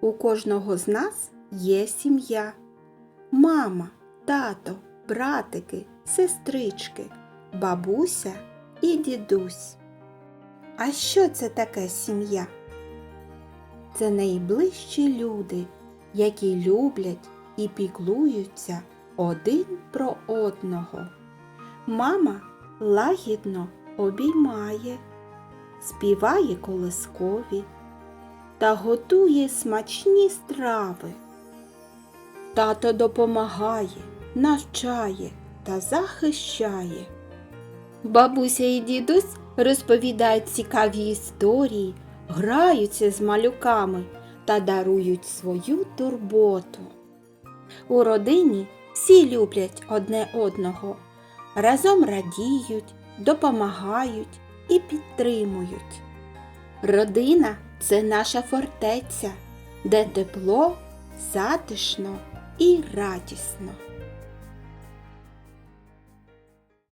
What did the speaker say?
У кожного з нас є сім'я. Мама, тато, братики, сестрички, бабуся і дідусь. А що це таке сім'я? Це найближчі люди, які люблять і піклуються один про одного. Мама лагідно обіймає, співає колискові та готує смачні страви. Тато допомагає, навчає та захищає. Бабуся і дідусь розповідають цікаві історії, граються з малюками та дарують свою турботу. У родині всі люблять одне одного, разом радіють, допомагають і підтримують. Родина це наша фортеця, де тепло, затишно і радісно.